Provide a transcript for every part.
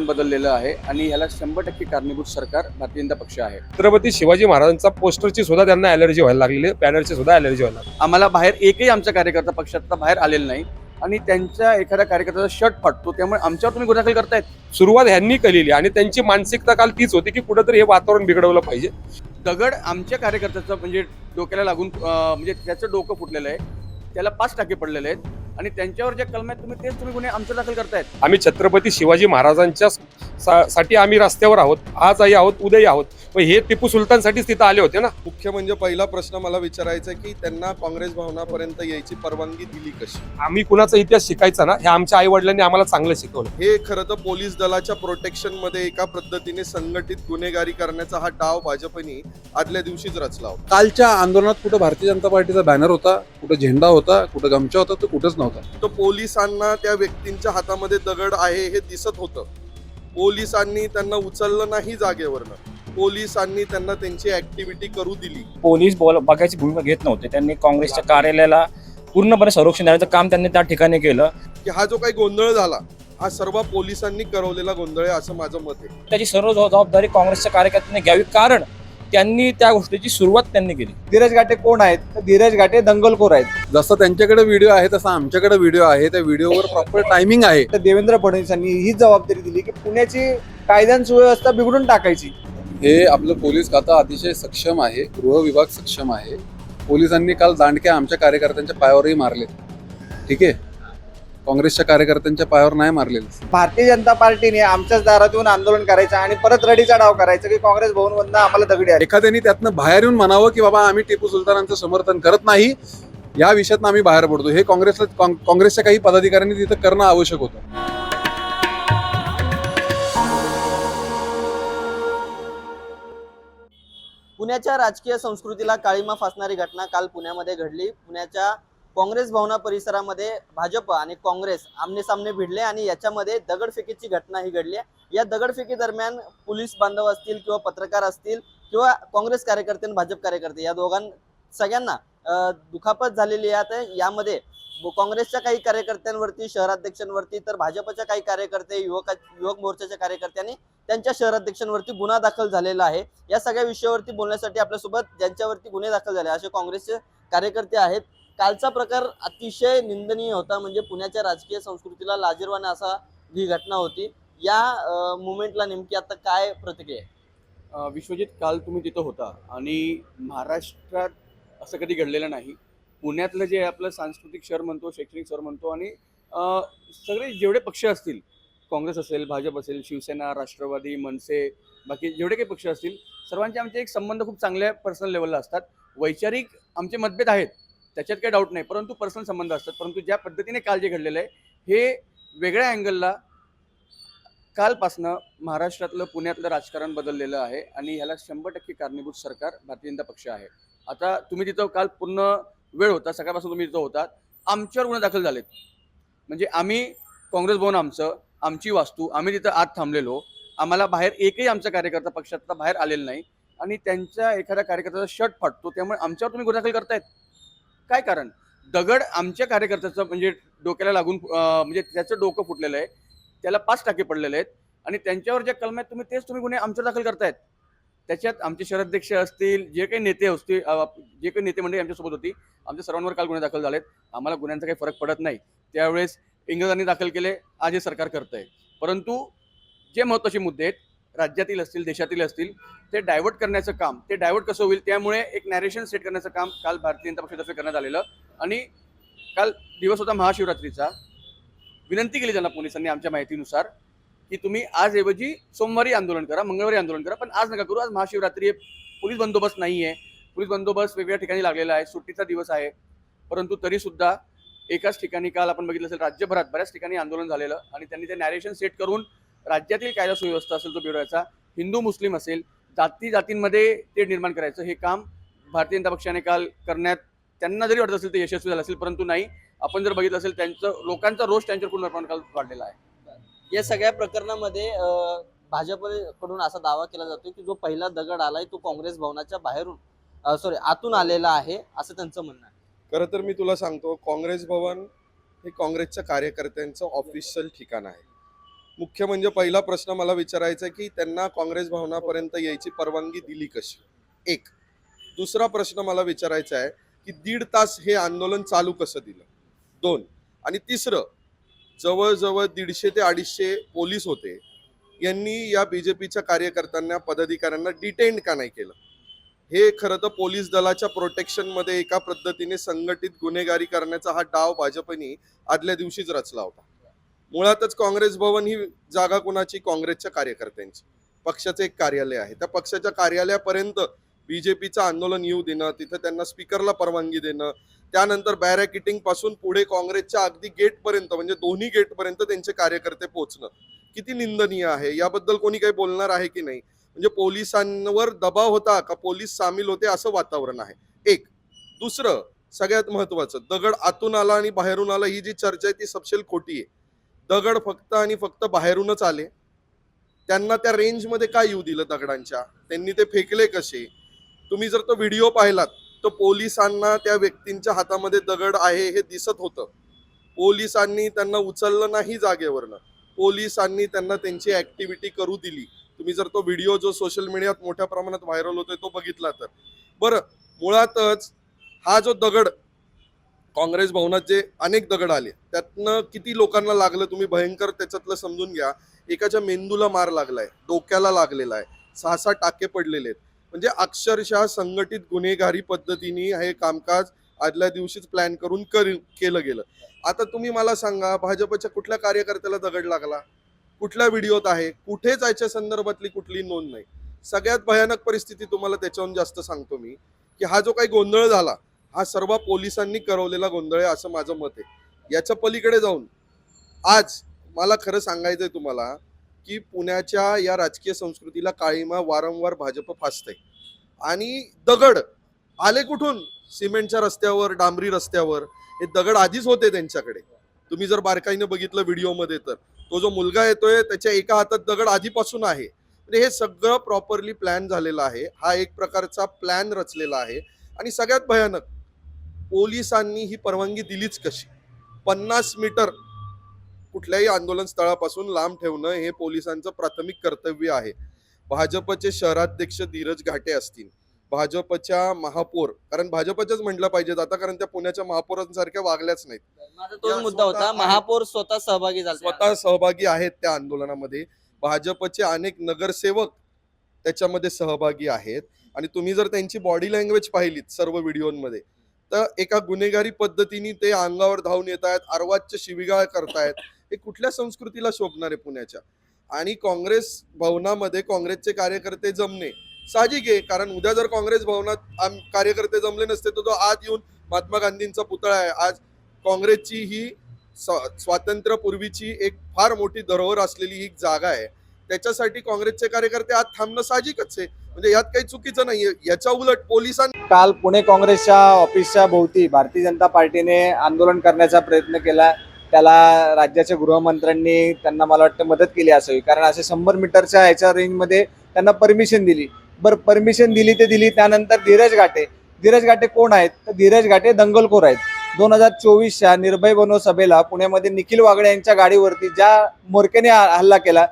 राजकारण बदललेलं आहे आणि ह्याला शंभर टक्के कारणीभूत सरकार भारतीय जनता पक्ष आहे. छत्रपती शिवाजी महाराजांचा पोस्टरची सुद्धा त्यांना अलर्जी व्हायला लागलेली बॅनरची सुद्धा अलर्जी व्हायला लागली आम्हाला बाहेर एकही आमचा कार्यकर्ता पक्षातला बाहेर आलेला नाही आणि त्यांच्या एखाद्या कार्यकर्त्याचा शर्ट फाटतो त्यामुळे आमच्यावर तुम्ही गुन्हा दाखल करतायत. सुरुवात ह्यांनी केलेली आणि त्यांची मानसिकता काल तीच होती की कुठेतरी हे वातावरण बिघडवलं पाहिजे. दगड आमच्या कार्यकर्त्याचं म्हणजे डोक्याला लागून म्हणजे त्याचं डोकं फुटलेलं आहे. त्याला पाच टाके पडलेले आहेत. आणि त्यांच्यावर जे कलम आहेत तुम्ही तेच तुम्ही गुन्हे आमच्या दाखल करतायत. आम्ही छत्रपती शिवाजी महाराजांच्या सा- साठी आम्ही रस्त्यावर आहोत आजही आहोत उद्याही आहोत. पण हे टिपू सुलतानसाठीच तिथं आले होते ना? मुख्य म्हणजे पहिला प्रश्न मला विचारायचा आहे की त्यांना काँग्रेस भवनापर्यंत यायची परवानगी दिली कशी? आम्ही कुणाचा इतिहास शिकायचा ना? हे आमच्या आई वडिलांनी आम्हाला चांगलं शिकवलं. हे खरं तर पोलीस दलाच्या प्रोटेक्शनमध्ये एका पद्धतीने संघटित गुन्हेगारी करण्याचा हा डाव भाजपने आदल्या दिवशीच रचला होता. कालच्या आंदोलनात कुठं भारतीय जनता पार्टीचा बॅनर होता कुठं झेंडा होता कुठं गमछा होता तो कुठंच नव्हता. तर पोलिसांना त्या व्यक्तींच्या हातामध्ये दगड आहे हे दिसत होतं. पोलिसांनी त्यांना उचललं नाही जागेवरनं. पोलिसांनी त्यांना त्यांची ऍक्टिव्हिटी करू दिली. पोलीस बोल बघायची भूमिका घेत नव्हते. त्यांनी काँग्रेसच्या कार्यालयाला पूर्णपणे संरक्षण देण्याचं काम त्यांनी त्या ठिकाणी केलं. की हा जो काही गोंधळ झाला हा सर्व पोलिसांनी करवलेला गोंधळ आहे असं माझं मत आहे. त्याची सर्व जबाबदारी काँग्रेसच्या कार्यकर्त्यांनी घ्यावी. कारण त्यांनी त्या गोष्टीची सुरुवात त्यांनी केली. धीरज घाटे कोण आहेत? तर धीरज घाटे दंगलखोर आहेत. जसं त्यांच्याकडे व्हिडिओ आहे तसा आमच्याकडे व्हिडिओ आहे. त्या व्हिडिओवर प्रॉपर टायमिंग आहे. तर देवेंद्र फडणवीसांनी ही जबाबदारी दिली की पुण्याची कायदा आणि सुव्यवस्था बिघडून टाकायची. हे आपलं पोलीस खातं अतिशय सक्षम आहे. गृह विभाग सक्षम आहे. पोलिसांनी काल दांडक्या आमच्या कार्यकर्त्यांच्या पायावरही मारले ठीक आहे? काँग्रेसच्या कार्यकर्त्यांच्या पायावर नाही मारलेले. भारतीय जनता पार्टीने आमच्याच दारात येऊन आंदोलन करायचं आणि परत रडीचा डाव करायचा की काँग्रेस भवन आम्हाला दगडी आले. एखाद्याने त्यातनं बाहेर येऊन म्हणावं की बाबा आम्ही टिपू सुलतानांचं समर्थन करत नाही या विषयात आम्ही बाहेर पडतो. हे काँग्रेसला काँ- काँग्रेसच्या काही पदाधिकाऱ्यांनी तिथं करणं आवश्यक होतं. पुण्याच्या राजकीय संस्कृतीला काळीमा फासणारी घटना काल पुण्यामध्ये घडली. पुण्याच्या काँग्रेस भवना परिसरामध्ये भाजप आणि काँग्रेस आमने सामने भिडले आणि याच्यामध्ये दगडफेकीची घटना ही घडली आहे. या दगडफेकी दरम्यान पोलीस बांधव असतील किंवा पत्रकार असतील किंवा काँग्रेस कार्यकर्ते आणि भाजप कार्यकर्ते या दोघां सगळ्यांना दुखापत झालेली आहे. यामध्ये काँग्रेसच्या काही कार्यकर्त्यांवरती शहराध्यक्षांवरती तर भाजपच्या काही कार्यकर्ते युवक युवक मोर्चाच्या कार्यकर्त्यांनी त्यांच्या शहराध्यक्षांवरती गुन्हा दाखल झालेला आहे. या सगळ्या विषयावरती बोलण्यासाठी आपल्यासोबत ज्यांच्यावरती गुन्हे दाखल झाले असे काँग्रेसचे कार्यकर्ते आहेत. कालचा प्रकार अतिशय निंदनीय होता म्हणजे पुण्याच्या राजकीय संस्कृतीला लाजीरवाने असा ही घटना होती. या मुवमेंटला नेमकी आता काय प्रतिक्रिया आहे? विश्वजित काल तुम्ही तिथं होता आणि महाराष्ट्रात असं कधी घडलेलं नाही. पुण्यातलं जे आपलं सांस्कृतिक शहर म्हणतो शैक्षणिक शहर म्हणतो आणि सगळे जेवढे पक्ष असतील काँग्रेस असेल भाजप असेल शिवसेना राष्ट्रवादी मनसे बाकी जेवढे काही पक्ष असतील सर्वांचे आमचे एक संबंध खूप चांगल्या पर्सनल लेवलला असतात. वैचारिक आमचे मतभेद आहेत त्याच्यात काही डाऊट नाही. परंतु पर्सनल संबंध असतात. परंतु ज्या पद्धतीने काल जे घडलेलं आहे हे वेगळ्या अँगलला कालपासनं महाराष्ट्रातलं पुण्यातलं राजकारण बदललेलं आहे आणि ह्याला शंभर टक्के कारणीभूत सरकार भारतीय जनता पक्ष आहे. आता तुम्ही तिथं काल पूर्ण वेळ होता. सकाळपासून तुम्ही तिथं होतात. आमच्यावर गुन्हे दाखल झालेत. म्हणजे आम्ही काँग्रेस भवन आमचं आमची वास्तू आम्ही तिथं आत थांबलेलो. आम्हाला बाहेर एकही आमचा कार्यकर्ता पक्षातला बाहेर आलेला नाही. आणि त्यांच्या एखाद्या कार्यकर्त्याचा शर्ट फाटतो. त्यामुळे आमच्यावर तुम्ही गुन्हे दाखल करतायत. काय कारण? दगड आमच्या कार्यकर्त्याचं म्हणजे डोक्याला लागून म्हणजे त्याचं डोकं फुटलेलं आहे. त्याला पाच टाके पडलेले आहेत. आणि त्यांच्यावर जे कलम आहेत तुम्ही तेच तुम्ही गुन्हे आमच्यावर दाखल करतायत. त्याच्यात आमचे शहराध्यक्ष असतील जे काही नेते असतील जे काही नेते मंडळी आमच्यासोबत होती आमच्या सर्वांवर काल गुन्हे दाखल झालेत. आम्हाला गुन्ह्यांचा काही फरक पडत नाही. त्यावेळेस इंग्रजांनी दाखल केले आज हे सरकार करत आहे परंतु जे महत्त्वाचे मुद्दे आहेत राज्यातील असतील देशातील असतील ते डायव्हर्ट करण्याचं काम ते डायव्हर्ट कसं होईल त्यामुळे एक नॅरेशन सेट करण्याचं काम काल भारतीय जनता पक्षातर्फे करण्यात आलेलं. आणि काल दिवस होता महाशिवरात्रीचा. विनंती केली त्यांना पोलिसांनी आमच्या माहितीनुसार की तुम्ही आजऐवजी सोमवारी आंदोलन करा मंगळवारी आंदोलन करा पण आज नका करू. आज महाशिवरात्री आहे पोलीस बंदोबस्त नाही आहे पोलीस बंदोबस्त वेगवेगळ्या ठिकाणी लागलेला आहे. सुट्टीचा दिवस आहे. परंतु तरीसुद्धा एकाच ठिकाणी काल आपण बघितलं असेल राज्यभरात बऱ्याच ठिकाणी आंदोलन झालेलं आणि त्यांनी ते नॅरेशन सेट करून राज्यातील कायदा सुव्यवस्था असेल तो बिघडवायचा हिंदू मुस्लिम असेल जाती जातींमध्ये ते निर्माण करायचं हे काम भारतीय जनता पक्षाने काल करण्यात त्यांना जरी वाटत असेल ते यशस्वी झालं असेल परंतु नाही. आपण जर बघितलं असेल त्यांचं लोकांचा रोष त्यांच्यावर पूर्णपणे काल वाढलेला आहे. या सगळ्या प्रकरणामध्ये भाजपकडून असा दावा केला जातो की जो पहिला दगड आलाय तो काँग्रेस भवनाच्या बाहेरून सॉरी आतून आलेला आहे असं त्यांचं म्हणणं आहे. खरं तर मी तुला सांगतो काँग्रेस भवन हे काँग्रेसच्या कार्यकर्त्यांचं ऑफिशियल ठिकाण आहे. मुख्य म्हणजे पहिला प्रश्न मला विचारायचा आहे की त्यांना काँग्रेस भवनापर्यंत यायची परवानगी दिली कशी? एक. दुसरा प्रश्न मला विचारायचा आहे की दीड तास हे आंदोलन चालू कसं दिलं? दोन. आणि तिसरं जवळजवळ दीडशे ते अडीचशे पोलीस होते. यांनी या बीजेपीच्या कार्यकर्त्यांना पदाधिकाऱ्यांना डिटेंड का नाही केलं? हे खरं तर पोलीस दलाच्या प्रोटेक्शनमध्ये एका पद्धतीने संघटित गुन्हेगारी करण्याचा हा डाव भाजपनी आदल्या दिवशीच रचला होता. मुळातच काँग्रेस भवन ही जागा कुणाची? काँग्रेसच्या कार्यकर्त्यांची. पक्षाचं एक कार्यालय आहे. त्या पक्षाच्या कार्यालयापर्यंत बीजेपीचं आंदोलन येऊ देणं तिथं त्यांना स्पीकरला परवानगी देणं त्यानंतर बॅरॅकिटिंगपासून पुढे काँग्रेसच्या अगदी गेटपर्यंत म्हणजे दोन्ही गेटपर्यंत त्यांचे कार्यकर्ते पोहोचणं. किती निंदनीय आहे. याबद्दल कोणी काही बोलणार आहे की नाही? म्हणजे पोलिसांवर दबाव होता का? पोलीस सामील होते असं वातावरण आहे. एक. दुसरं सगळ्यात महत्वाचं दगड आतून आला आणि बाहेरून आला ही जी चर्चा आहे ती सपशेल खोटी आहे. दगड फक्त आणि फक्त बाहेरूनच आले. त्यांना त्या रेंजमध्ये काय येऊ दिलं दगडांच्या? त्यांनी ते फेकले कसे? तुम्ही जर तो व्हिडिओ पाहिलात तर पोलिसांना त्या व्यक्तींच्या हातामध्ये दगड आहे हे दिसत होतं. पोलिसांनी त्यांना उचललं नाही जागेवरनं. पोलिसांनी त्यांना त्यांची ऍक्टिव्हिटी करू दिली. तुम्ही जर तो व्हिडिओ जो सोशल मीडियात मोठ्या प्रमाणात व्हायरल होतोय तो बघितला तर. बरं मुळातच हा जो दगड काँग्रेस भवनात जे अनेक दगड आले त्यातनं किती लोकांना लागलं तुम्ही भयंकर त्याच्यातलं समजून घ्या. एकाच्या मेंदूला मार लागलाय डोक्याला लागलेला आहे सहा सहा टाके पडलेले आहेत. म्हणजे अक्षरशः संघटित गुन्हेगारी पद्धतीने हे कामकाज आदल्या दिवशीच प्लॅन करून कर केलं गेलं. आता तुम्ही मला सांगा भाजपच्या कुठल्या कार्यकर्त्याला दगड लागला? कुठल्या व्हिडिओत आहे? कुठेच याच्या संदर्भातली कुठली नोंद नाही? सगळ्यात भयानक परिस्थिती तुम्हाला त्याच्याहून जास्त सांगतो मी की हा जो काही गोंधळ झाला हा सर्व पोलिसांनी करवलेला गोंधळ आहे असं माझं मत आहे. याच्या पलीकडे जाऊन आज मला खरं सांगायचंय तुम्हाला की पुण्याच्या या राजकीय संस्कृतीला काळीमा वारंवार भाजप फासते आणि दगड आले कुठून? सिमेंटच्या रस्त्यावर डांबरी रस्त्यावर. हे दगड आधीच होते त्यांच्याकडे. तुम्ही जर बारकाईने बघितलं व्हिडिओमध्ये तर. तो जो मुलगा येतोय त्याच्या एका हातात दगड आधीपासून आहे. म्हणजे हे सगळं प्रॉपरली प्लॅन झालेलं आहे. हा एक प्रकारचा प्लॅन रचलेला आहे. आणि सगळ्यात भयानक पोलिसांनी ही परवानगी दिलीच कशी? पन्नास मीटर कुठल्याही आंदोलन स्थळापासून लांब ठेवणं हे पोलिसांचं प्राथमिक कर्तव्य आहे. भाजपचे शहराध्यक्ष धीरज घाटे असतील. भाजपच्या महापौर कारण भाजपच्याच म्हटलं पाहिजेत आता कारण त्या पुण्याच्या महापौरांसारख्या वागल्याच नाहीत. माझा तोच या मुद्दा होता. महापौर स्वतः सहभागी झाले. स्वतः सहभागी आहेत त्या आंदोलनामध्ये. भाजपचे अनेक नगरसेवक त्याच्यामध्ये सहभागी आहेत. आणि तुम्ही जर त्यांची बॉडी लँग्वेज पाहिलीत सर्व व्हिडिओमध्ये तर एका गुन्हेगारी पद्धतीने ते अंगावर धावून येत आहेत अर्वाच्य शिविगाळ करतायत हे कुठल्या संस्कृतीला शोभणार आहे पुण्याच्या? आणि काँग्रेस भवनामध्ये काँग्रेसचे कार्यकर्ते जमणे साहजिक आहे कारण उद्या जर काँग्रेस भवनात आम- कार्यकर्ते जमले नसते तर तो आज येऊन महात्मा गांधींचा पुतळा आहे. आज काँग्रेसची ही स्वातंत्र्यपूर्वीची एक फार मोठी धरोहर असलेली ही जागा आहे. त्याच्यासाठी काँग्रेसचे कार्यकर्ते आज थांबणं साहजिकच आहे. म्हणजे यात काही चुकीचं नाहीये. याच्या उलट पोलिसांनी काल पुणे काँग्रेसच्या ऑफिसच्या भोवती भारतीय जनता पार्टीने आंदोलन करण्याचा प्रयत्न केला. त्याला राज्याच्या गृहमंत्र्यांनी त्यांना मला वाटतं मदत केली असावी कारण असे शंभर मीटरच्या ह्याच्या रेंजमध्ये त्यांना परमिशन दिली. बरं परमिशन दिली ते दिली. त्यानंतर धीरज घाटे. धीरज घाटे कोण आहेत? तर धीरज घाटे दंगलखोर आहेत. दोन हजार चोवीसच्या निर्भय बनव सभेला पुण्यामध्ये निखिल वागडे यांच्या गाडीवरती ज्या मोरकेने हल्ला केला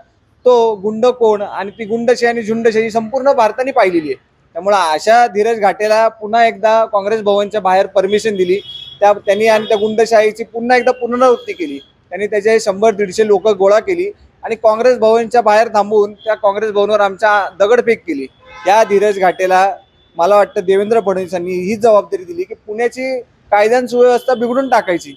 तो गुंड कोण आणि ती गुंडशाही आणि झुंडशाही संपूर्ण भारताने पाहिलेली आहे. त्यामुळे अशा धीरज घाटेला पुन्हा एकदा काँग्रेस भवनच्या बाहेर परमिशन दिली. त्या त्यांनी आणि त्या गुंडशाहीची पुन्हा एकदा पुनरावृत्ती केली. त्यांनी त्याचे शंभर दीडशे लोक गोळा केली आणि काँग्रेस भवनच्या बाहेर थांबवून त्या काँग्रेस भवनवर आमच्या दगडफेक केली. या धीरज घाटेला मला वाटतं देवेंद्र फडणवीसांनी हीच जबाबदारी दिली की पुण्याची कायद्यान सुव्यवस्था बिघडून टाकायची.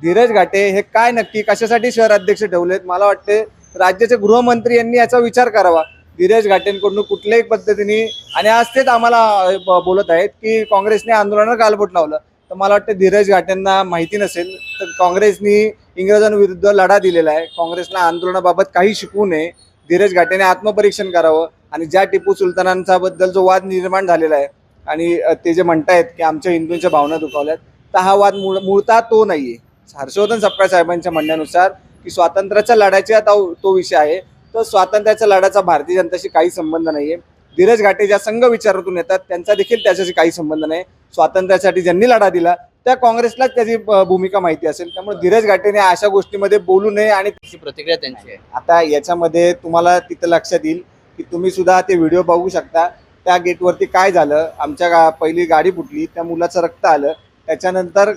धीरज घाटे हे काय नक्की कशासाठी शहराध्यक्ष ठेवलेत? मला वाटते राज्याचे गृहमंत्री यांनी याचा विचार करावा. धीरज घाटेंकडून कुठल्याही पद्धतीने आणि आज तेच आम्हाला बोलत आहेत की काँग्रेसने आंदोलनाला गालबोट लावलं. तर मला वाटतं धीरज घाटेंना माहिती नसेल तर काँग्रेसनी इंग्रजांविरुद्ध लढा दिलेला आहे. काँग्रेसला आंदोलनाबाबत काही शिकवू नये. धीरज घाटेने आत्मपरीक्षण करावं. आणि ज्या टिपू सुलतानांचा बद्दल जो वाद निर्माण झालेला आहे आणि ते जे म्हणतायत की आमच्या हिंदूंच्या भावना दुखावल्यात तर हा वाद मूळ मूळतः तो नाहीये. हर्षवर्धन सपकाळ साहेबांच्या म्हणण्यानुसार की स्वातंत्र्याच्या लढ्याचा तो तो विषय आहे. तर स्वातंत्र्याच्या लढ्याचा भारतीय जनतेशी काही संबंध नाहीये. धीरज घाटे ज्या संघ विचारातून येतात त्यांचा देखील त्याच्याशी काही संबंध नाही. स्वातंत्र्यासाठी ज्यांनी लढा दिला त्या काँग्रेसलाच त्याची भूमिका माहिती असेल. त्यामुळे धीरज घाटेने अशा गोष्टीमध्ये बोलू नये आणि अशी प्रतिक्रिया त्यांची आहे. आता याच्यामध्ये तुम्हाला तिथं लक्षात येईल की तुम्ही सुद्धा ते व्हिडिओ बघू शकता. त्या गेटवरती काय झालं? आमच्या गा पहिली गाडी फुटली त्या मुलाचं रक्त आलं. त्याच्यानंतर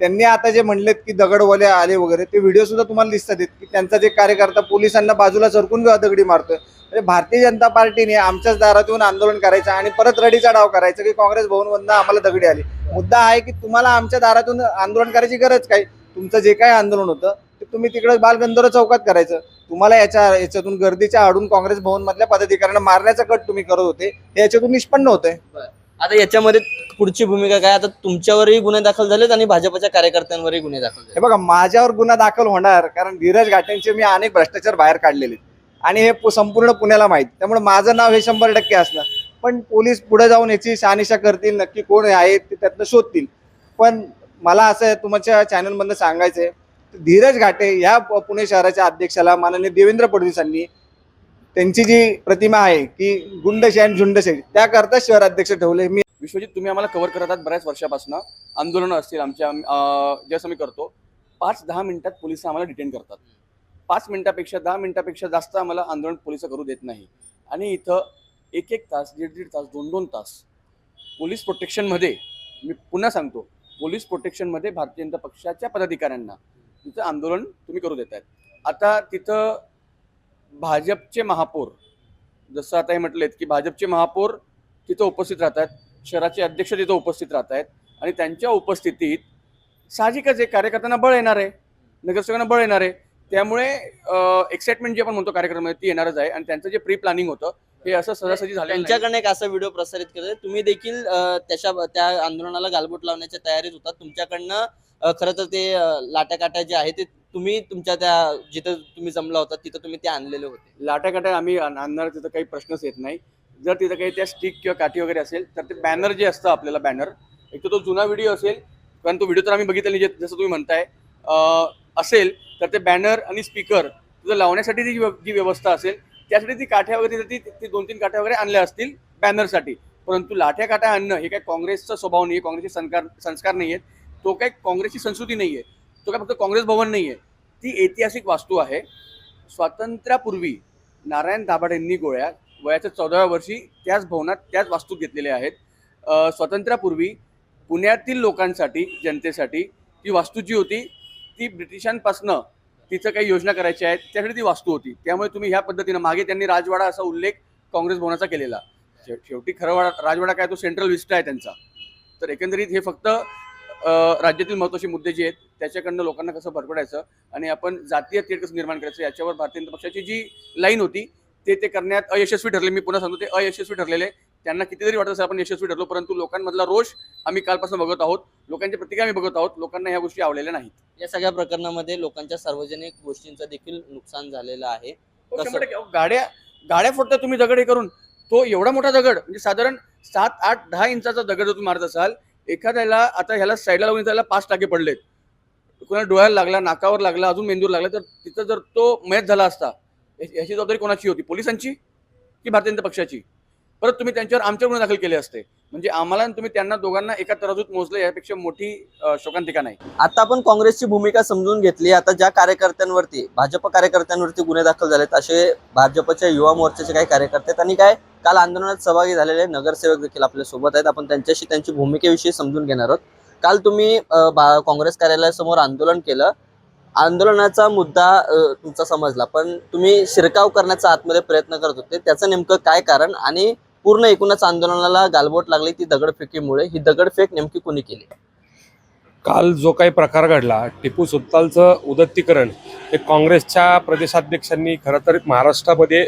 त्यांनी आता जे म्हणलेत की दगडवाले आले वगैरे ते व्हिडिओ सुद्धा तुम्हाला दिसतात की त्यांचा जे कार्यकर्ता पोलिसांना बाजूला सरकून दगडी मारतोय. म्हणजे भारतीय जनता पार्टीने आमच्याच दारात येऊन आंदोलन करायचं आणि परत रडीचा डाव करायचा की काँग्रेस भवनमधनं आम्हाला दगडी आली. मुद्दा आहे की तुम्हाला आमच्या दारातून आंदोलन करायची गरज काय? तुमचं जे काय आंदोलन होतं ते तुम्ही तिकडे बालगंधर्व चौकात करायचं. तुम्हाला याच्या याच्यातून गर्दीच्या आडून काँग्रेस भवन मधल्या पदाधिकाऱ्यांना मारण्याचा कट तुम्ही करत होते हे याच्यातून निष्पन्न होतंय. आता याच्यामध्ये पुढची भूमिका काय? आता तुमच्यावरही गुन्हे दाखल झालेत आणि भाजपच्या कार्यकर्त्यांवरही गुन्हे दाखल झाले हे बघा माझ्यावर गुन्हा दाखल होणार कारण धीरज घाटेंचे मी अनेक भ्रष्टाचार बाहेर काढलेले आणि हे पु- संपूर्ण पुण्याला माहीत. त्यामुळे माझं नाव हे शंभर टक्के असणार. पण पोलीस पुढे जाऊन याची शहानिशा करतील नक्की कोण आहे ते त्यातनं शोधतील. पण मला असं आहे तुमच्या चॅनलमधनं सांगायचं आहे धीरज घाटे या प- पुणे शहराच्या अध्यक्षाला माननीय देवेंद्र फडणवीसांनी त्यांची जी प्रतिमा आहे की गुंडशे आणि झुंडशे त्याकरता शहराध्यक्ष ठेवले. मी विश्वजित तुम्ही आम्हाला कव्हर करत आहात बऱ्याच वर्षापासून. आंदोलनं असतील आमच्या जसं मी करतो पाच दहा मिनिटात पोलीस आम्हाला डिटेन करतात. पाच मिनिटापेक्षा दहा मिनिटापेक्षा जास्त आम्हाला आंदोलन पोलीस करू देत नाही. आणि इथं एक एक तास दीड दीड तास दोन दोन तास पोलीस प्रोटेक्शनमध्ये मी पुन्हा सांगतो पोलीस प्रोटेक्शनमध्ये भारतीय जनता पक्षाच्या पदाधिकाऱ्यांना तिथं आंदोलन तुम्ही करू देत आहेत आता तिथं भाजपचे महापौर जसं आता हे म्हटलेत की भाजपचे महापौर तिथं उपस्थित राहत आहेत शहराचे अध्यक्ष तिथं उपस्थित राहत आहेत आणि त्यांच्या उपस्थितीत साहजिकच आहे कार्यकर्त्यांना बळ येणार आहे नगरसेवकांना बळ येणार आहे. त्यामुळे एक्साइटमेंट जी आपण म्हणतो कार्यक्रमामध्ये ती येणारच आहे आणि त्यांचं जे प्री प्लॅनिंग होतं हे असं सहजासहजी झालं त्यांच्याकडनं एक असा व्हिडिओ प्रसारित केला तुम्ही देखील त्याच्या त्या आंदोलनाला गालबोट लावण्याच्या तयारीत होता. तुमच्याकडनं खरं तर ते लाट्याकाट्या लाट्या काट्या जे आहे ते तुम्ही तुमच्या त्या जिथं तुम्ही जमला होता तिथं तुम्ही ते आणलेले होते. लाटाकाटा आम्ही आण- आणणार तिथं काही प्रश्नच येत नाही. जर तिथं काही त्या स्टिक किंवा काठी वगैरे असेल तर ते बॅनर जे असतं आपल्याला बॅनर एक तर तो जुना व्हिडिओ असेल कारण तो व्हिडिओ तर आम्ही बघितला नाही जे- जसं तुम्ही म्हणताय. अं, असेल तर ते बॅनर आणि स्पीकर तुझं लावण्यासाठी जी व्यव- जी व्यवस्था असेल त्यासाठी ती काठ्या वगैरे ती ती दोन तीन काठ्या वगैरे आणल्या असतील बॅनरसाठी परंतु लाठ्या काठ्या आणणं हे काय काँग्रेसचा स्वभाव नाही आहे काँग्रेसचे संस्कार संस्कार नाही आहेत तो काय काँग्रेसची संस्कृती नाही आहे तो काय फक्त काँग्रेस भवन नाही आहे ती ऐतिहासिक वास्तू आहे. स्वातंत्र्यापूर्वी नारायण दाभाडेंनी गोळ्या वयाच्या चौदाव्या वर्षी त्याच भवनात त्याच वास्तूत घेतलेल्या आहेत. स्वातंत्र्यापूर्वी पुण्यातील लोकांसाठी जनतेसाठी ती वास्तू जी होती ती ब्रिटिशांपासनं तिचं काही योजना करायच्या आहेत त्यासाठी ती वास्तू होती. त्यामुळे तुम्ही ह्या पद्धतीनं मागे त्यांनी राजवाडा असा उल्लेख काँग्रेस भवनाचा केलेला. शेवटी खरं वाडा राजवाडा काय तो सेंट्रल विस्टा आहे त्यांचा. तर एकंदरीत हे फक्त राज्यातील महत्त्वाचे मुद्दे जे आहेत त्याच्याकडनं लोकांना कसं भरपडायचं आणि आपण जातीय तेढ कसं निर्माण करायचं याच्यावर भारतीय जनता पक्षाची जी लाईन होती ते ते करण्यात अयशस्वी ठरले. मी पुन्हा सांगतो ते अयशस्वी ठरलेले त्यांना कितीतरी वाटत असेल आपण यशस्वी ठरलो परंतु लोकांमधला रोष आम्ही कालपासून बघत आहोत. लोकांच्या प्रतिक्रिया आम्ही बघत आहोत. लोकांना ह्या गोष्टी आवडलेल्या नाहीत. या सगळ्या प्रकरणामध्ये लोकांच्या सार्वजनिक गोष्टींचं देखील नुकसान झालेलं आहे. हो, गाड्या गाड्या फोडता तुम्ही दगड हे करून. तो एवढा मोठा दगड म्हणजे साधारण सात आठ दहा इंचाचा दगड जर तुम्ही मारत असाल एखाद्याला आता ह्याला साईडला लावून त्याला पाच टाके पडलेत. कोणाला डोळ्याला लागला नाकावर लागला अजून मेंदूर लागला तर तिथं जर तो मयत झाला असता याची जबाबदारी कोणाची होती? पोलिसांची की भारतीय जनता पक्षाची? परत तुम्ही त्यांच्यावर आमच्या गुन्हे दाखल केले असते. म्हणजे आम्हाला आणि तुम्ही त्यांना दोघांना एका तराजूत मोजलं यापेक्षा मोठी शोकांतिका नाही. आता आपण काँग्रेसची भूमिका समजून घेतली. आता ज्या कार्यकर्त्यांवरती भाजप कार्यकर्त्यांवरती गुन्हे दाखल झालेत असे भाजपच्या युवा मोर्चाचे काही कार्यकर्ते आहेत आणि काय काल आंदोलनात सहभागी झालेले नगरसेवक देखील आपल्यासोबत आहेत. आपण त्यांच्याशी त्यांची भूमिकेविषयी समजून घेणार आहोत. काल तुम्ही काँग्रेस कार्यालयासमोर आंदोलन केलं. आंदोलनाचा मुद्दा तुमचा समजला. पण तुम्ही शिरकाव करण्याचा आतमध्ये प्रयत्न करत होते. त्याचं नेमकं काय कारण आणि पूर्ण एकूणच आंदोलनाला गालबोट लागली ती दगडफेकीमुळे. ही दगडफेक नेमकी कोणी केली? काल जो काही प्रकार घडला टिपू सुलतानचं उदत्तीकरण हे काँग्रेसच्या प्रदेशाध्यक्षांनी खरं तर महाराष्ट्रामध्ये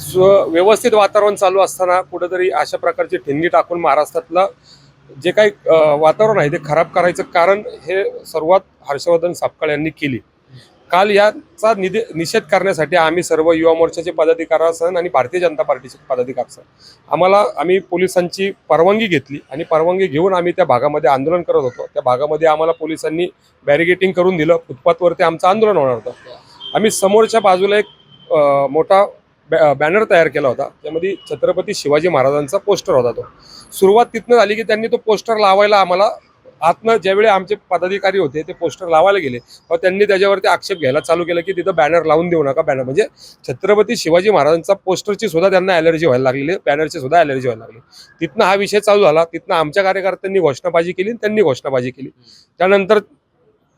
स्व व्यवस्थित वातावरण चालू असताना कुठंतरी अशा प्रकारची ठिणगी टाकून महाराष्ट्रातलं जे काही वातावरण आहे ते खराब करायचं कारण हे सर्वात हर्षवर्धन सापकाळ यांनी केली. काल याचा निदे निषेध करण्यासाठी आम्ही सर्व युवा मोर्चाचे पदाधिकारासन आणि भारतीय जनता पार्टीचे पदाधिकारसन आम्हाला आम्ही पोलिसांची परवानगी घेतली आणि परवानगी घेऊन आम्ही त्या भागामध्ये आंदोलन करत होतो. त्या भागामध्ये आम्हाला पोलिसांनी बॅरिगेटिंग करून दिलं. फुटपाथवरती आमचं आंदोलन होणार होतं. आम्ही समोरच्या बाजूला एक मोठा बॅ बॅनर तयार केला होता. त्यामध्ये छत्रपती शिवाजी महाराजांचा पोस्टर होता तो. सुरुवात तिथनं झाली की त्यांनी तो पोस्टर लावायला आम्हाला आतनं ज्यावेळी आमचे पदाधिकारी होते ते पोस्टर लावायला गेले व त्यांनी त्याच्यावरती आक्षेप घ्यायला चालू केलं की तिथं बॅनर लावून देऊ नका बॅनर म्हणजे छत्रपती शिवाजी महाराजांचा पोस्टरची सुद्धा त्यांना ॲलर्जी व्हायला लागलेली बॅनरची सुद्धा ॲलर्जी व्हायला लागली. तिथनं हा विषय चालू झाला तिथनं आमच्या कार्यकर्त्यांनी घोषणाबाजी केली त्यांनी घोषणाबाजी केली. त्यानंतर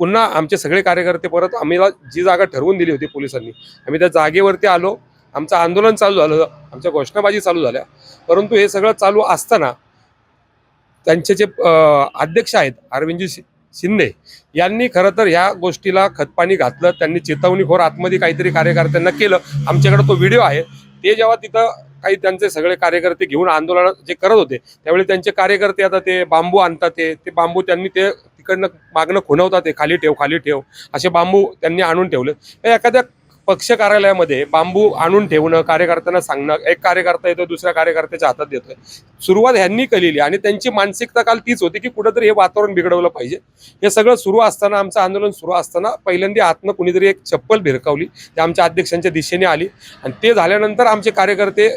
पुन्हा आमचे सगळे कार्यकर्ते परत आम्हाला जी जागा ठरवून दिली होती पोलिसांनी आम्ही त्या जागेवरती आलो आमचं आंदोलन चालू झालं आमच्या घोषणाबाजी चालू झाल्या. परंतु हे सगळं चालू असताना त्यांचे जे अध्यक्ष आहेत अरविंदजी शिंदे यांनी खरं तर ह्या गोष्टीला खतपाणी घातलं त्यांनी चेतावणीखोर आतमध्ये काहीतरी कार्यकर्त्यांना केलं. आमच्याकडे तो व्हिडिओ आहे. ते जेव्हा तिथं काही त्यांचे सगळे कार्यकर्ते घेऊन आंदोलन जे करत होते त्यावेळी त्यांचे कार्यकर्ते आता ते बांबू आणतात ते ते बांबू त्यांनी ते तिकडनं मागणं खुणवतात ते खाली ठेव खाली ठेव असे बांबू त्यांनी आणून ठेवले. हे एखाद्या पक्ष कार्यालयामध्ये बांबू आणून ठेवणं कार्यकर्त्यांना सांगणं एक कार्यकर्ता येतो दुसऱ्या कार्यकर्त्याच्या हातात देतोय. सुरुवात ह्यांनी केलेली आणि त्यांची मानसिकता काल तीच होती की कुठंतरी हे वातावरण बिघडवलं पाहिजे. हे सगळं सुरू असताना आमचं आंदोलन सुरू असताना पहिल्यांदा आतनं कुणीतरी एक चप्पल भिरकावली. ते आमच्या अध्यक्षांच्या दिशेने आली आणि ते झाल्यानंतर आमचे कार्यकर्ते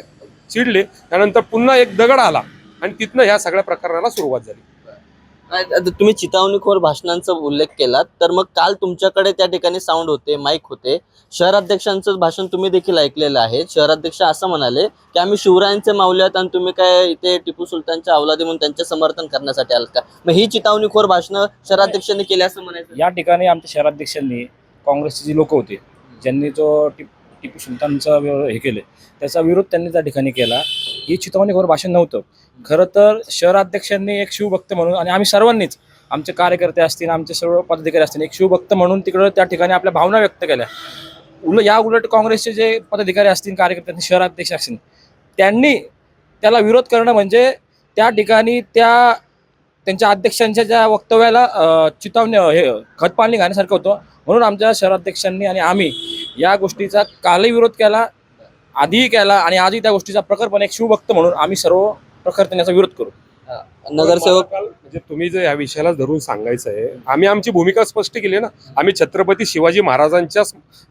चिडले. त्यानंतर पुन्हा एक दगड आला आणि तिथनं ह्या सगळ्या प्रकरणाला सुरुवात झाली. तुम्ही चितावणीखोर भाषणांचा उल्लेख केलात तर मग काल तुमच्याकडे त्या ठिकाणी साऊंड होते माईक होते. शहराध्यक्षांचं भाषण तुम्ही देखील ऐकलेलं आहे. शहराध्यक्ष असं म्हणाले की आम्ही शिवरायांचे माऊले आहात आणि तुम्ही काय इथे टिपू सुलतानच्या अवलादी म्हणून त्यांचे समर्थन करण्यासाठी आलात का? मग ही चितावणीखोर भाषणं शहराध्यक्षांनी केली असं म्हणायचं? या ठिकाणी आमच्या शहराध्यक्षांनी काँग्रेसचे जे लोक होते ज्यांनी जो टिप टिपू सुलतानचा हे केले. त्याचा विरोध त्यांनी त्या ठिकाणी केला. ही चितवणीखोर भाषण नव्हतं. खरं तर शहराध्यक्षांनी एक शिवभक्त म्हणून आणि आम्ही सर्वांनीच आमचे कार्यकर्ते असतील आमचे सर्व पदाधिकारी असतील एक शिवभक्त म्हणून तिकडं त्या ठिकाणी आपल्या भावना व्यक्त केल्या. उल या उलट काँग्रेसचे जे पदाधिकारी असतील कार्यकर्ते शहराध्यक्ष असतील त्यांनी त्याला विरोध करणं म्हणजे त्या ठिकाणी त्या त्यांच्या अध्यक्षांच्या ज्या वक्तव्याला चितावणी हे खतपाणी घालण्यासारखं होतं. म्हणून आमच्या शहराध्यक्षांनी आणि आम्ही या गोष्टीचा कालही विरोध केला आधीही केला आणि आजही त्या गोष्टीचा प्रखरपणे एक शिवभक्त म्हणून आम्ही सर्व प्रखरपणे याचा विरोध करू. नगरसेवक म्हणजे तुम्ही जे या विषयाला धरून सांगायचं आहे आम्ही आमची भूमिका स्पष्ट केली ना. आम्ही छत्रपती शिवाजी महाराजांच्या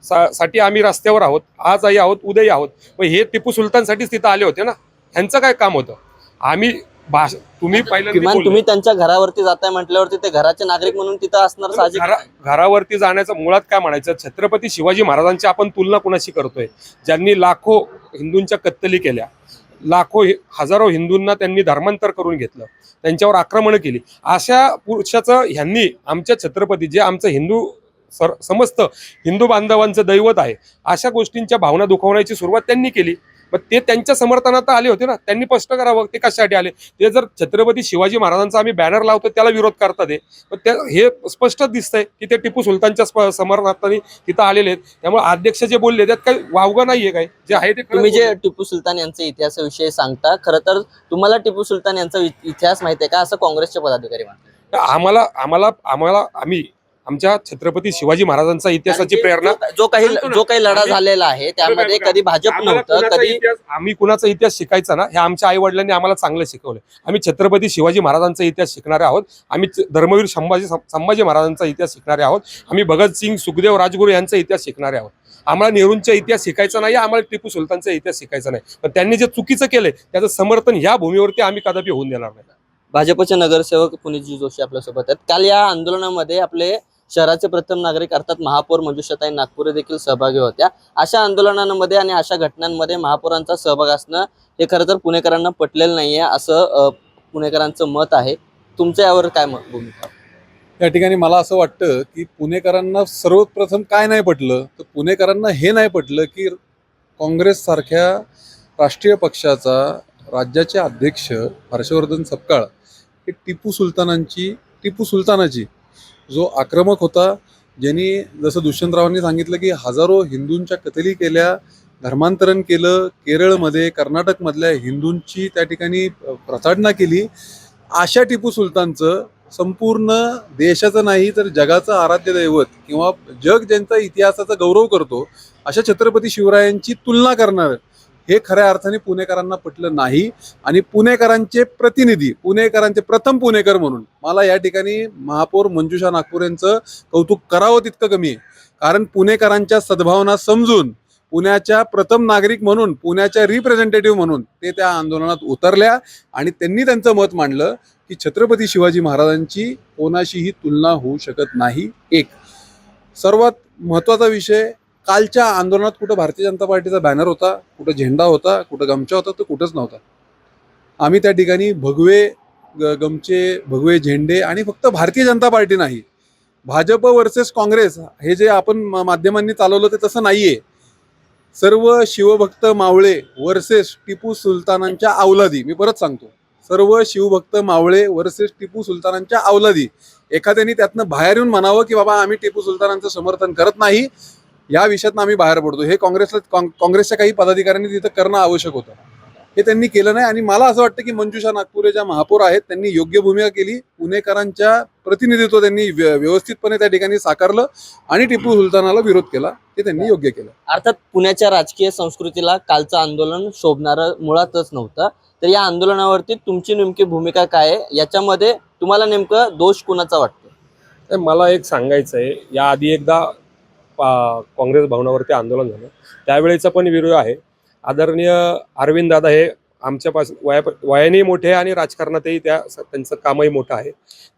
सा- साठी आम्ही रस्त्यावर आहोत आजही आहोत उद्याही आहोत. मग हे टिपू सुलतानसाठीच तिथं आले होते ना. ह्यांचं काय काम होतं? आम्ही भाष तुम्ही किमान बोलले. तुम्ही त्यांच्या घरावरती जाताय म्हटल्यावरती ते घराचे नागरिक म्हणून तिथं असणार साहजिक. घरा- घरावरती जाण्याचं मुळात काय म्हणायचं? छत्रपती शिवाजी महाराजांची आपण तुलना कुणाशी करतोय? ज्यांनी लाखो हिंदूंच्या कत्तली केल्या. लाखो हि- हजारो हिंदूंना त्यांनी धर्मांतर करून घेतलं. त्यांच्यावर आक्रमणं केली. अशा पुरुषाचं ह्यांनी आमच्या छत्रपती जे आमचं हिंदू सर समस्त हिंदू बांधवांचं दैवत आहे अशा गोष्टींच्या भावना दुखवण्याची सुरुवात त्यांनी केली. मग ते त्यांच्या समर्थनात आले होते ना त्यांनी स्पष्ट करावं ते कशासाठी आले? ते जर छत्रपती शिवाजी महाराजांचा आम्ही बॅनर लावतो त्याला विरोध करतात हे. पण त्या हे स्पष्टच दिसतंय की ते टिपू सुलतानच्या समर्थनार्थाने तिथं आलेले आहेत. त्यामुळे अध्यक्ष जे बोलले त्यात काही वावगं नाहीये काय? जे आहे ते तुम्ही जे. टिपू सुलतान यांच्या इतिहासाविषयी सांगता खरं तर तुम्हाला टिपू सुलतान यांचा इतिहास माहिती आहे का? असं काँग्रेसचे पदाधिकारी म्हणतात. आम्हाला आम्हाला आम्हाला आम्ही आमच्या छत्रपती शिवाजी महाराजांचा इतिहासाची प्रेरणा. जो- काही. जो काही लढा झालेला आहे त्यामध्ये कधी भाजप नव्हतं कधी आम्ही कुणाचा इतिहास शिकायचा ना हे आमच्या आई वडिलांनी आम्हाला चांगलं शिकवलं. आम्ही छत्रपती शिवाजी महाराजांचा इतिहास शिकणारे आहोत. आम्ही धर्मवीर संभाजी संभाजी महाराजांचा इतिहास शिकणारे आहोत. आम्ही भगतसिंग सुखदेव राजगुरू यांचा इतिहास शिकणारे आहोत. आम्हाला नेहरूंचा इतिहास शिकायचा नाही आम्हाला टिपू सुलतानचा इतिहास शिकायचा नाही. पण त्यांनी जे चुकीचं केलंय त्याचं समर्थन ह्या भूमीवरती आम्ही कदापि होऊन देणार नाही. भाजपचे नगरसेवक पुनीतजी जोशी आपल्यासोबत आहेत. काल या आंदोलनामध्ये आपले शहराचे प्रथम नागरिक अर्थात महापौर मंजुषाताई नागपुरे देखील सहभागी होत्या. अशा आंदोलनांमध्ये आणि अशा घटनांमध्ये महापौरांचा सहभाग असणं हे खरं तर पुणेकरांना पटलेलं नाही आहे असं पुणेकरांचं मत आहे. तुमचं यावर काय मत भूमिका? या ठिकाणी मला असं वाटतं की पुणेकरांना सर्वप्रथम काय नाही पटलं तर पुणेकरांना हे नाही पटलं की काँग्रेससारख्या राष्ट्रीय पक्षाचा राज्याचे अध्यक्ष हर्षवर्धन सपकाळ हे टिपू सुलतानांची टिपू सुलतानाची जो आक्रमक होता ज्यांनी जसं दुष्यंतरावांनी सांगितलं की हजारो हिंदूंच्या कतली केल्या धर्मांतरण केलं केरळमध्ये कर्नाटकमधल्या हिंदूंची त्या ठिकाणी अ, प्रताडणा केली अशा टिपू सुलतानचं संपूर्ण देशाचं नाही तर जगाचं आराध्य दैवत किंवा जग ज्यांचा इतिहासाचा गौरव करतो अशा छत्रपती शिवरायांची तुलना करणार हे खऱ्या अर्थाने पुणेकरांना पटलं नाही. आणि पुणेकरांचे प्रतिनिधी पुणेकरांचे प्रथम पुणेकर म्हणून मला या ठिकाणी महापौर मंजुषा नागपूर यांचं कौतुक करावं तितकं कमी आहे. कारण पुणेकरांच्या सद्भावना समजून पुण्याच्या प्रथम नागरिक म्हणून पुण्याच्या रिप्रेझेंटेटिव्ह म्हणून ते त्या आंदोलनात उतरल्या आणि त्यांनी त्यांचं मत मांडलं की छत्रपती शिवाजी महाराजांची कोणाशीही तुलना होऊ शकत नाही. एक. सर्वात महत्त्वाचा विषय कालच्या आंदोलनात कुठं भारतीय जनता पार्टीचा बॅनर होता कुठं झेंडा होता कुठं गमचा होता तर कुठंच नव्हता. आम्ही त्या ठिकाणी भगवे ग- गमचे भगवे झेंडे आणि फक्त भारतीय जनता पार्टी नाही भाजप वर्सेस काँग्रेस हे जे आपण माध्यमांनी चालवलं ते तसं नाहीये. सर्व शिवभक्त मावळे वर्सेस टिपू सुलतानांच्या अवलादी मी परत सांगतो. सर्व शिवभक्त मावळे वर्सेस टिपू सुलतानांच्या अवलादी एखाद्याने त्यातनं बाहेर येऊन म्हणावं की बाबा आम्ही टिपू सुलतानांचं समर्थन करत नाही या विषयात आम्ही बाहेर पडतो. हे काँग्रेसला काँ- काँग्रेसच्या काही पदाधिकाऱ्यांनी तिथं करणं आवश्यक होतं. हे त्यांनी केलं नाही आणि मला असं वाटतं की मंजुषा नागपुरे ज्या महापौर आहेत त्यांनी योग्य भूमिका केली. पुणेकरांच्या प्रतिनिधित्व त्यांनी व्य- व्यवस्थितपणे त्या ठिकाणी साकारलं आणि टिपू सुलतानाला विरोध केला. ते त्यांनी योग्य केलं. अर्थात पुण्याच्या राजकीय संस्कृतीला कालचं आंदोलन शोभणारं मुळातच नव्हतं. तर या आंदोलनावरती तुमची नेमकी भूमिका काय आहे? याच्यामध्ये तुम्हाला नेमकं दोष कुणाचा वाटतो? तर मला एक सांगायचं आहे याआधी एकदा काँग्रेस भवनावरती आंदोलन झालं. त्यावेळेचा पण व्हिडिओ आहे. आदरणीय अरविंद दादा हे आमच्यापासून वया वयानेही मोठे आहे आणि राजकारणातही त्या त्यांचं कामही मोठं आहे.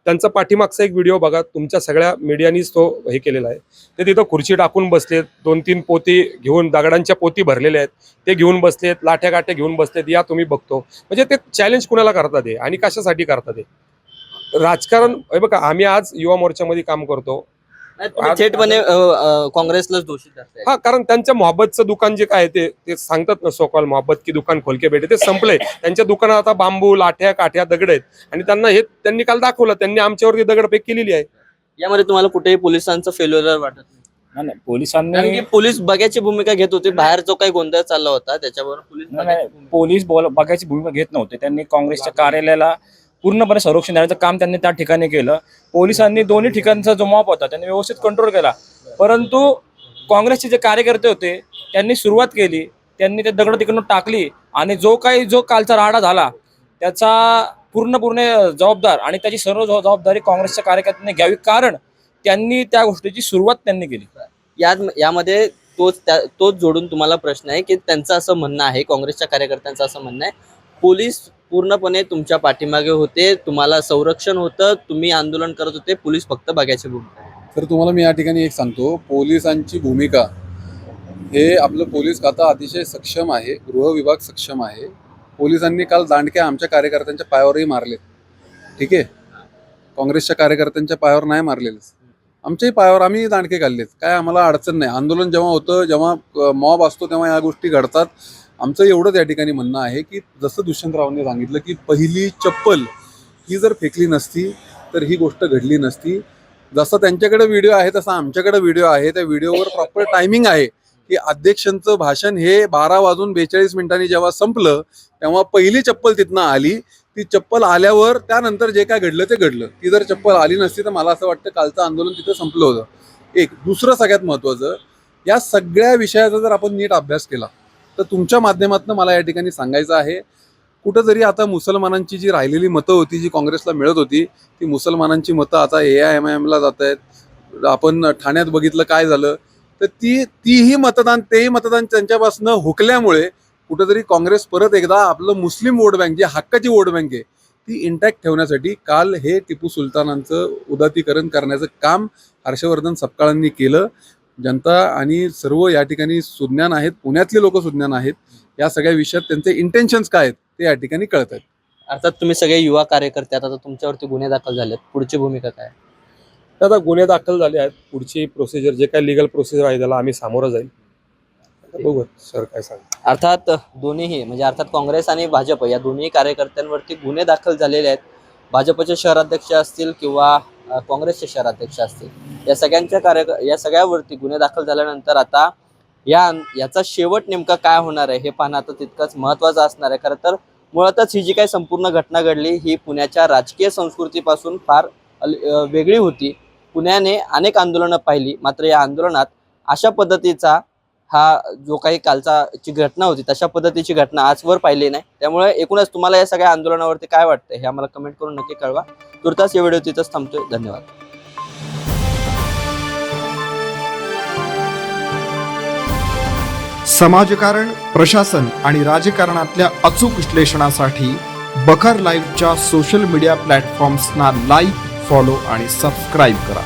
त्यांचा पाठीमागचा एक व्हिडिओ बघा तुमच्या सगळ्या मीडियानीच तो हे केलेला आहे. ते तिथं खुर्ची टाकून बसलेत दोन तीन पोती घेऊन दगडांच्या पोती भरलेल्या आहेत. ते घेऊन बसलेत लाठ्या गाठ्या घेऊन बसलेत या तुम्ही बघतो. म्हणजे ते चॅलेंज कुणाला करतात हे आणि कशासाठी करतात हे राजकारण हे बघा आम्ही आज युवा मोर्चामध्ये काम करतो. तुम्ही थेटपणे काँग्रेसलाच दोषी धरताय. हा कारण त्यांच्या मोहब्बतचं दुकान जे काय ते ते सांगतात ना सोकॉल मोहब्बत की दुकान खोलके भेटे. ते संपलंय. त्यांच्या दुकानात आता बांबू लाठ्या काठ्या दगड आहेत. आणि त्यांना हे त्यांनी काल दाखवलं. त्यांनी आमच्यावरती दगडफेक केलेली आहे. यामध्ये तुम्हाला कुठेही पोलिसांचं फेल्युअर वाटत नाही. नाही नाही, कारण पोलिसांनी की पोलीस बघ्याची भूमिका घेत होते. बाहेर जो काही गोंधळ चालला होता त्याच्यावर पोलीस नाही, नाही, पोलीस बोल बघायची भूमिका घेत नव्हते. त्यांनी काँग्रेसच्या कार्यालयाला पूर्णपणे संरक्षण देण्याचं काम त्यांनी त्या ठिकाणी केलं. पोलिसांनी दोन्ही ठिकाणचा जो मॉप होता त्यांनी व्यवस्थित कंट्रोल केला. परंतु काँग्रेसचे जे कार्यकर्ते होते त्यांनी सुरुवात केली. त्यांनी ते दगड तिकडून टाकली आणि जो काही जो कालचा राडा झाला त्याचा पूर्णपूर्ण जबाबदार आणि त्याची सर्व जबाबदारी काँग्रेसच्या कार्यकर्त्यांनी घ्यावी कारण त्यांनी त्या गोष्टीची सुरुवात त्यांनी केली. या यामध्ये तोच त्या- तोच जोडून तुम्हाला प्रश्न आहे की त्यांचं असं म्हणणं आहे काँग्रेसच्या कार्यकर्त्यांचं असं म्हणणं आहे. पोलीस पूर्णपणे तुमच्या पाठीमागे होते. तुम्हाला संरक्षण होतं. तुम्ही आंदोलन करत होते. पोलीस फक्त बघायची भूमिका तर तुम्हाला मी या ठिकाणी एक सांगतो. पोलिसांची भूमिका हे आपलं पोलीस खातं अतिशय सक्षम आहे. गृह विभाग सक्षम आहे. पोलिसांनी काल दांडक्या आमच्या कार्यकर्त्यांच्या पायावरही मारले ठीक आहे? काँग्रेसच्या कार्यकर्त्यांच्या पायावर नाही मारलेलेच. आमच्याही पायावर आम्ही दांडके काढलेत काय आम्हाला अडचण नाही. आंदोलन जेव्हा होतं जेव्हा मॉब असतो तेव्हा या गोष्टी घडतात. आमचं एवढंच या ठिकाणी म्हणणं आहे की जसं दुष्यंतरावांनी सांगितलं की पहिली चप्पल ही जर फेकली नसती तर ही गोष्ट घडली नसती. जसं त्यांच्याकडे व्हिडिओ आहे तसा आमच्याकडे व्हिडिओ आहे. त्या व्हिडिओवर प्रॉपर टायमिंग आहे की अध्यक्षांचं भाषण हे बारा वाजून बेचाळीस मिनिटांनी जेव्हा संपलं तेव्हा पहिली चप्पल तिथनं आली. ती चप्पल आल्यावर त्यानंतर जे काय घडलं ते घडलं. ती जर चप्पल आली नसती तर मला असं वाटतं कालचं आंदोलन तिथं संपलं होतं. एक दुसरं सगळ्यात महत्त्वाचं या सगळ्या विषयाचा जर आपण नीट अभ्यास केला तर तुमच्या माध्यमातून मला या ठिकाणी सांगायचं आहे कुठं जरी आता मुसलमानांची जी राहिलेली मतं होती जी काँग्रेसला मिळत होती ती मुसलमानांची मतं आता ए आय एम आय एमला जात आहेत. आपण ठाण्यात बघितलं काय झालं तर ती तीही मतदान तेही मतदान त्यांच्यापासून हुकल्यामुळे कुठंतरी काँग्रेस परत एकदा आपलं मुस्लिम वोट बँक जी हक्काची वोट बँक आहे ती इंटॅक्ट ठेवण्यासाठी काल हे टिपू सुलतानांचं उदातीकरण करण्याचं काम हर्षवर्धन सपकाळांनी केलं. जनता आणि सर्व या ठिकाणी सुज्ञान आहेत पुण्यातले लोक सुज्ञान आहेत या सगळ्या विषयात त्यांचे इंटेन्शन्स काय आहेत ते या ठिकाणी कळत आहेत. अर्थात तुम्ही सगळे युवा कार्यकर्ते आता तुमच्यावरती गुन्हे दाखल झालेत. पुढची भूमिका काय? तर आता गुन्हे दाखल झाले आहेत पुढची प्रोसिजर जे काही लिगल प्रोसिजर आहे त्याला आम्ही सामोरं जाईल. बघू सर काय सांग अर्थात दोन्हीही म्हणजे अर्थात काँग्रेस आणि भाजप या दोन्ही कार्यकर्त्यांवरती गुन्हे दाखल झालेले आहेत. भाजपचे शहराध्यक्ष असतील किंवा काँग्रेसचे शहराध्यक्ष असतील. या सगळ्यांच्या कार्य या सगळ्यावरती गुन्हे दाखल झाल्यानंतर आता या याचा शेवट नेमका काय होणार आहे हे पाहणं आता तितकंच महत्त्वाचं असणार आहे. खरं तर मुळातच ही जी काही संपूर्ण घटना घडली ही पुण्याच्या राजकीय संस्कृतीपासून फार अल- वेगळी होती. पुण्याने अनेक आंदोलनं पाहिली मात्र या आंदोलनात अशा पद्धतीचा हा जो काही कालचा ची घटना होती तशा पद्धतीची घटना आजवर पाहिली नाही. त्यामुळे एकूणच तुम्हाला या सगळ्या आंदोलनावरती काय वाटतं हे आम्हाला कमेंट करून नक्की कळवा. तुर्तास या व्हिडिओ तिथंच थांबतोय. धन्यवाद. समाजकारण प्रशासन आणि राजकारणातल्या अचूक विश्लेषणासाठी बखर लाईव्हच्या सोशल मीडिया प्लॅटफॉर्म्सना लाईक फॉलो आणि सबस्क्राईब करा.